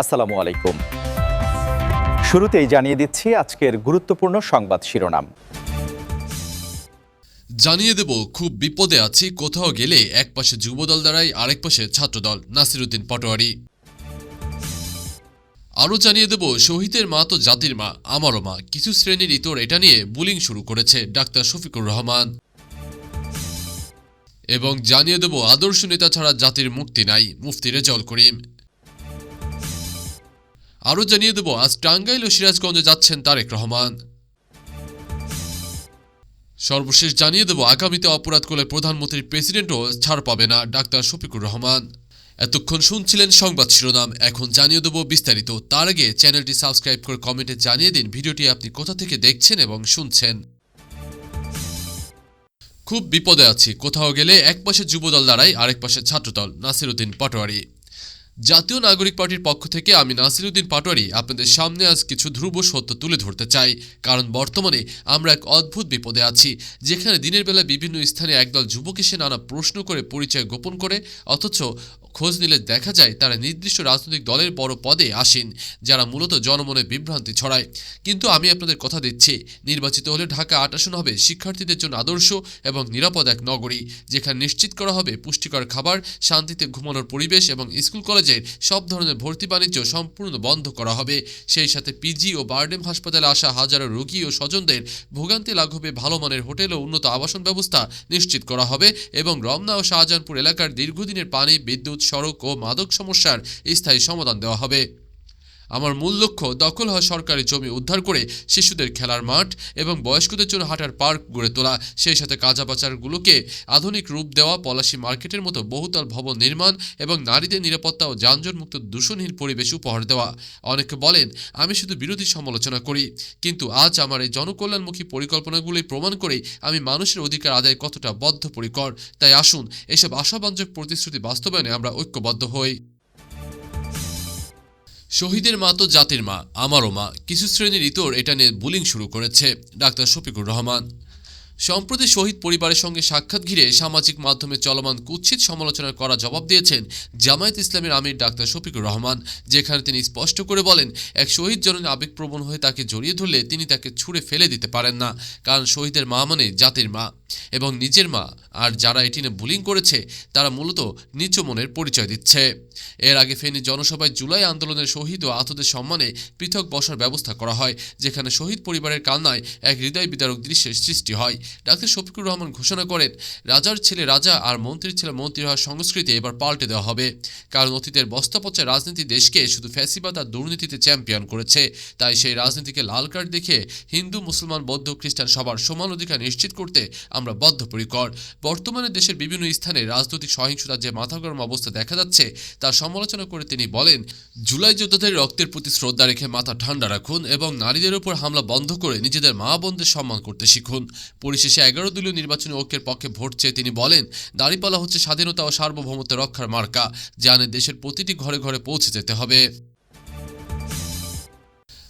আসসালামু আলাইকুম। শুরুতেই জানিয়ে দিচ্ছি আজকের গুরুত্বপূর্ণ সংবাদ শিরোনাম। জানিয়ে দেব, খুব বিপদে আছি, কোথাও গেলে এক পাশে যুবদল দাঁড়ায়, আরেক পাশে ছাত্রদল। নাসিরুদ্দিন পাটোয়ারি। আরও জানিয়ে দেব, শহীদের মা তো জাতির মা, আমারও মা। কিছু শ্রেণির ইতর এটা নিয়ে বুলিং শুরু করেছে ডাক্তার শফিকুর রহমান। এবং জানিয়ে দেব, আদর্শ নেতা ছাড়া জাতির মুক্তি নাই, মুফতি রেজাউল করিম। আরও জানিয়ে দেব, আজ টাঙ্গাইল ও সিরাজগঞ্জে যাচ্ছেন তারেক রহমান। সর্বশেষ জানিয়ে দেব, আগামীতে অপরাধ করলে প্রধানমন্ত্রীর প্রেসিডেন্টও ছাড় পাবে না ডাক্তার শফিকুর রহমান। এতক্ষণ শুনছিলেন সংবাদ শিরোনাম, এখন জানিয়ে দেব বিস্তারিত। তার আগে চ্যানেলটি সাবস্ক্রাইব করে কমেন্টে জানিয়ে দিন, ভিডিওটি আপনি কোথা থেকে দেখছেন এবং শুনছেন। খুব বিপদে আছি, কোথাও গেলে এক পাশে যুবদল দাঁড়ায়, আরেক পাশে ছাত্রদল। নাসিরুদ্দিন পাটোয়ারি। জাতীয় নাগরিক পার্টির পক্ষ থেকে আমি নাসিরুদ্দিন পাটোয়ারি আপনাদের সামনে আজ কিছু ধ্রুব সত্য তুলে ধরতে চাই। কারণ বর্তমানে আমরা এক অদ্ভুত বিপদে আছি, যেখানে দিনের বেলা বিভিন্ন স্থানে একদল যুবক এসে নানা প্রশ্ন করে পরিচয় গোপন করে, অথচ খোঁজ নিলে দেখা যায় তারা নির্দিষ্ট রাজনৈতিক দলের বড় পদে আসেন, যারা মূলত জনমনে বিভ্রান্তি ছড়ায়। কিন্তু আমি আপনাদের কথা দিচ্ছি, নির্বাচিত হলে ঢাকা আট আসন হবে শিক্ষার্থীদের জন্য আদর্শ এবং নিরাপদ এক নগরী, যেখানে নিশ্চিত করা হবে পুষ্টিকর খাবার, শান্তিতে ঘুমানোর পরিবেশ এবং স্কুল কলেজের সব ধরনের ভর্তি বাণিজ্য সম্পূর্ণ বন্ধ করা হবে। সেই সাথে পিজি ও বারডেম হাসপাতালে আসা হাজারো রোগী ও স্বজনদের ভোগান্তি লাঘবে ভালো মানের হোটেল ও উন্নত আবাসন ব্যবস্থা নিশ্চিত করা হবে এবং রমনা ও শাহজাহানপুর এলাকার দীর্ঘদিনের পানি, বিদ্যুৎ সড়ক ও মাদক সমস্যার স্থায়ী সমাধান দেওয়া হবে। আমার মূল লক্ষ্য দখল হওয়া সরকারি জমি উদ্ধার করে শিশুদের খেলার মাঠ এবং বয়স্কদের জন্য হাঁটার পার্ক গড়ে তোলা। সেই সাথে বাজারগুলোকে আধুনিক রূপ দেওয়া, পলাশি মার্কেটের মতো বহুতল ভবন নির্মাণ এবং নারীদের নিরাপত্তা ও যানজটমুক্ত দূষণহীন পরিবেশ উপহার দেওয়া। অনেকে বলেন, আমি শুধু বিরোধী সমালোচনা করি, কিন্তু আজ আমার এই জনকল্যাণমুখী পরিকল্পনাগুলি প্রমাণ করে আমি মানুষের অধিকার আদায় কতটা বদ্ধপরিকর। তাই আসুন, এসব আশাবাঞ্জক প্রতিশ্রুতি বাস্তবায়নে আমরা ঐক্যবদ্ধ হই। শহীদের মা তো জাতির মা, আমারও মা। কিছু শ্রেণির ইতর এটা নিয়ে বুলিং শুরু করেছে ডাক্তার শফিকুর রহমান। সম্প্রতি শহীদ পরিবারের সঙ্গে সাক্ষাৎ ঘিরে সামাজিক মাধ্যমে চলমান কুৎসিত সমালোচনার করা জবাব দিয়েছেন জামায়াত ইসলামের আমির ডাক্তার শফিকুর রহমান, যেখানে তিনি স্পষ্ট করে বলেন, এক শহীদ জনের আবেগপ্রবণ হয়ে তাকে জড়িয়ে ধরলে তিনি তাকে ছুঁড়ে ফেলে দিতে পারেন না, কারণ শহীদের মা মানে জাতির মা এবং নিজের মা আর যারা এটি নিয়ে বুলিং করেছে, তারা মূলত নিচু মনের পরিচয় দিচ্ছে। এর আগে ফেনী জনসভায় জুলাই আন্দোলনের শহীদ ও আহতদের সম্মানে পৃথক বসার ব্যবস্থা করা হয়, যেখানে শহীদ পরিবারের কান্নায় এক হৃদয় বিদারক দৃশ্যের সৃষ্টি হয়। ডাক্তার শফিকুর রহমান ঘোষণা করেন, রাজার ছেলে রাজা আর মন্ত্রীর ছেলে মন্ত্রী হওয়ার সংস্কৃতি এবার পাল্টে দেওয়া হবে। কারণ অতীতের বস্তাপচা রাজনীতি দেশকে শুধু ফ্যাসিবাদ আর দুর্নীতিতে চ্যাম্পিয়ন করেছে। তাই সেই রাজনীতিকে লাল কার্ড দেখে হিন্দু, মুসলমান, বৌদ্ধ, খ্রিস্টান সবার সমান অধিকার নিশ্চিত করতে আমরা বদ্ধপরিকর। বর্তমানে দেশের বিভিন্ন স্থানে রাজনৈতিক সহিংসতার যে মাথা গরম অবস্থা দেখা যাচ্ছে তার সমালোচনা করে তিনি বলেন, জুলাই যোদ্ধাদের রক্তের প্রতি শ্রদ্ধা রেখে মাথা ঠান্ডা রাখুন এবং নারীদের উপর হামলা বন্ধ করে নিজেদের মা বোনদের সম্মান করতে শিখুন। পরিশেষে এগারো দলীয় নির্বাচনী ঐক্যের পক্ষে ভোট চেয়ে তিনি বলেন, দাঁড়িপালা হচ্ছে স্বাধীনতা ও সার্বভৌমত্ব রক্ষার মার্কা জানে দেশের প্রতিটি ঘরে ঘরে পৌঁছে যেতে হবে।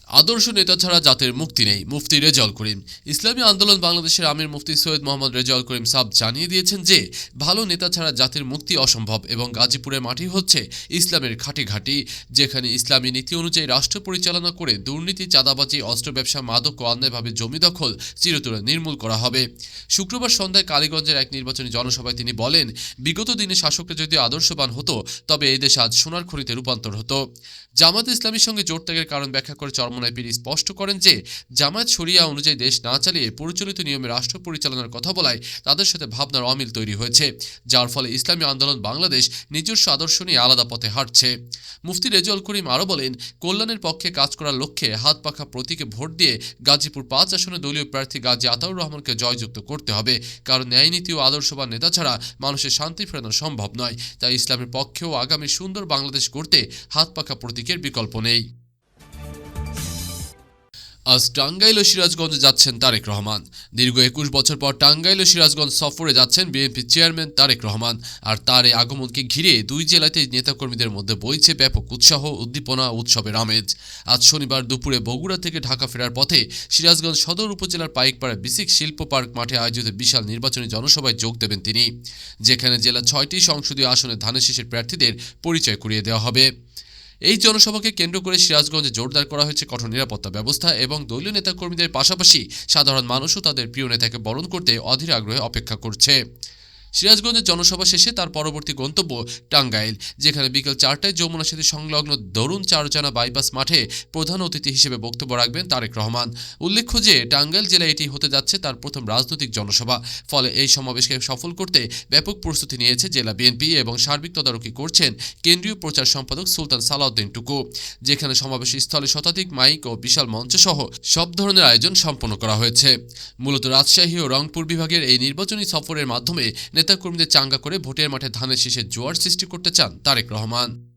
আদর্শ নেতা ছাড়া জাতির মুক্তি নেই, মুফতি রেজাউল করিম। ইসলামী আন্দোলন বাংলাদেশের আমির মুফতি সৈয়দ মোহাম্মদ রেজাউল করিম সাব জানিয়ে দিয়েছেন যে, ভালো নেতা ছাড়া জাতির মুক্তি অসম্ভব এবং গাজীপুরের মাটি হচ্ছে ইসলামের খাঁটি ঘাঁটি যেখানে ইসলামী নীতি অনুযায়ী রাষ্ট্র পরিচালনা করে দুর্নীতি, চাঁদাবাজি, অস্ত্র ব্যবসা, মাদক ও অন্যায়ভাবে জমি দখল চিরতরে নির্মূল করা হবে। শুক্রবার সন্ধ্যায় কালীগঞ্জের এক নির্বাচনী জনসভায় তিনি বলেন, বিগত দিনে শাসকরা যদি আদর্শবান হতো, তবে এই দেশ আজ সোনার খনিতে রূপান্তর হতো। জামাত ইসলামীর সঙ্গে জোট ত্যাগের কারণ ব্যাখ্যা করে চরমনায় পীর স্পষ্ট করেন যে, জামায়াত শরিয়া অনুযায়ী দেশ না চালিয়ে পরিচালিত নিয়মে রাষ্ট্র পরিচালনার কথা বলায় তাদের সাথে ভাবনার অমিল তৈরি হয়েছে, যার ফলে ইসলামী আন্দোলন বাংলাদেশ নিজস্ব আদর্শ নিয়ে আলাদা পথে হাঁটছে। মুফতি রেজল করিম আরও বলেন, কল্যাণের পক্ষে কাজ করার লক্ষ্যে হাত পাখা প্রতীকে ভোট দিয়ে গাজীপুর পাঁচ আসনে দলীয় প্রার্থী গাজী আতাউর রহমানকে জয়যুক্ত করতে হবে, কারণ ন্যায়নীতি ও আদর্শবান নেতা ছাড়া মানুষের শান্তি ফেরানো সম্ভব নয়। তাই ইসলামের পক্ষেও আগামী সুন্দর বাংলাদেশ গড়তে হাত পাখা প্রতীকের বিকল্প নেই। আজ টাঙ্গাইল ও সিরাজগঞ্জে যাচ্ছেন তারেক রহমান। দীর্ঘ একুশ বছর পর টাঙ্গাইল ও সিরাজগঞ্জ সফরে যাচ্ছেন বিএনপি চেয়ারম্যান তারেক রহমান। আর তার এই আগমনকে ঘিরে দুই জেলাতে নেতাকর্মীদের মধ্যে বইছে ব্যাপক উৎসাহ, উদ্দীপনা, উৎসবের আমেজ। আজ শনিবার দুপুরে বগুড়া থেকে ঢাকা ফেরার পথে সিরাজগঞ্জ সদর উপজেলার পাইকপাড়া বিসিক শিল্প পার্ক মাঠে আয়োজিত বিশাল নির্বাচনী জনসভায় যোগ দেবেন তিনি, যেখানে জেলা ছয়টি সংসদীয় আসনে ধানের শীষের প্রার্থীদের পরিচয় করিয়ে দেওয়া হবে। এই জনসভাকে কেন্দ্র করে সিরাজগঞ্জে জোরদার করা হয়েছে কঠোর নিরাপত্তা ব্যবস্থা এবং দলীয় নেতাকর্মীদের পাশাপাশি সাধারণ মানুষও তাদের প্রিয় নেতাকে বরণ করতে অধীর আগ্রহে অপেক্ষা করছে। সিরাজগঞ্জের জনসভা শেষে তার পরবর্তী গন্তব্য টাঙ্গাইল, যেখানে বিকেল চারটায় যমুনা সেতু সংলগ্ন দরুন চারজানা বাইপাস মাঠে প্রধান অতিথি হিসেবে বক্তব্য রাখবেন তারেক রহমান। উল্লেখ্য যে, টাঙ্গাইল জেলায় এটি হতে যাচ্ছে তার প্রথম রাজনৈতিক জনসভা। ফলে এই সমাবেশকে সফল করতে ব্যাপক প্রস্তুতি নিয়েছে জেলা বিএনপি এবং সার্বিক তদারকি করছেন কেন্দ্রীয় প্রচার সম্পাদক সুলতান সালাউদ্দিন টুকু। যেখানে সমাবেশ স্থলে শতাধিক মাইক ও বিশাল মঞ্চ সহ সব ধরনের আয়োজন সম্পন্ন করা হয়েছে। মূলত রাজশাহী ও রংপুর বিভাগের এই নির্বাচনী সফরের মাধ্যমে নেতাকর্মীদের চাঙ্গা করে ভোটের মাঠে ধানের শীষের জোয়ার সৃষ্টি করতে চান তারেক রহমান।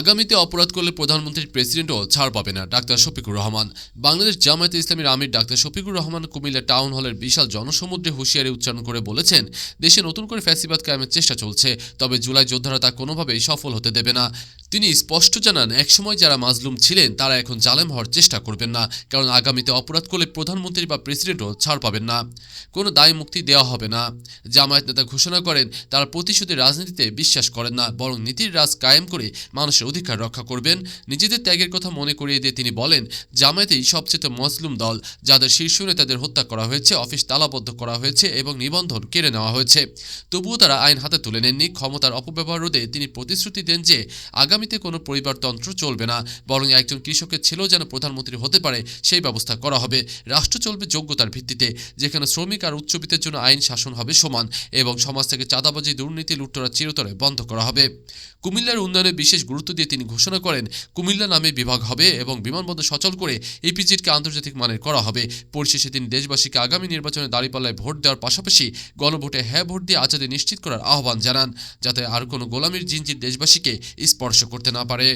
আগামীতে অপরাধ করলে প্রধানমন্ত্রীর প্রেসিডেন্টও ছাড় পাবে না, ডাক্তার শফিকুর রহমান। বাংলাদেশ জামায়াতে ইসলামীর আমির ডাক্তার শফিকুর রহমান কুমিল্লা টাউন হলের বিশাল জনসমুদ্রে হুঁশিয়ারি উচ্চারণ করে বলেছেন, দেশে নতুন করে ফ্যাসিবাদ কায়েমের চেষ্টা চলছে, তবে জুলাই যোদ্ধারা তা কোনোভাবেই সফল হতে দেবে না। তিনি স্পষ্ট জানান, একসময় যারা মাজলুম ছিলেন, তারা এখন জালেম হওয়ার চেষ্টা করবেন না, কারণ আগামীতে অপরাধ করলে প্রধানমন্ত্রী বা প্রেসিডেন্টও ছাড় পাবেন না। কোনো দায় মুক্তি দেওয়া হবে না। জামায়াত নেতা ঘোষণা করেন, তারা প্রতিশোধের রাজনীতিতে বিশ্বাস করেন না, বরং নীতির রাজ কায়েম করে মানুষের অধিকার রক্ষা করবেন। নিজেদের ত্যাগের কথা মনে করিয়ে দিয়ে তিনি বলেন, জামায়াতেই সবচেয়ে মজলুম দল, যাদের শীর্ষ নেতাদের হত্যা করা হয়েছে, অফিস তালাবদ্ধ করা হয়েছে এবং নিবন্ধন কেড়ে নেওয়া হয়েছে। তবুও তারা আইন হাতে তুলে নেননি। ক্ষমতার অপব্যবহার রোধে তিনি প্রতিশ্রুতি দেন যে, আগামীতে কোনো পরিবারতন্ত্র চলবে না, বরং একজন কৃষকের ছেলেও যেন প্রধানমন্ত্রী হতে পারে, সেই ব্যবস্থা করা হবে। রাষ্ট্র চলবে যোগ্যতার ভিত্তিতে, যেখানে শ্রমিক আর উচ্চবিত্তের জন্য আইন শাসন হবে সমান এবং সমাজ থেকে চাঁদাবাজি, দুর্নীতি লুটতরা চিরতরে বন্ধ করা হবে। কুমিল্লার উন্নয়নে বিশেষ গুরুত্ব দিয়ে তিনি ঘোষণা করেন, কুমিল্লা নামে বিভাগ হবে এবং বিমানবন্দর সচল করে এপিজিটকে আন্তর্জাতিক মানের করা হবে। পরিশেষে তিনি দেশবাসীকে আগামী নির্বাচনে দাঁড়িপাল্লায় ভোট দেওয়ার পাশাপাশি গণভোটে হ্যাঁ ভোট দিয়ে আজাদে নিশ্চিত করার আহ্বান জানান, যাতে আর কোনো গোলামীর জিনজির দেশবাসীকে স্পর্শ করতে না পারে।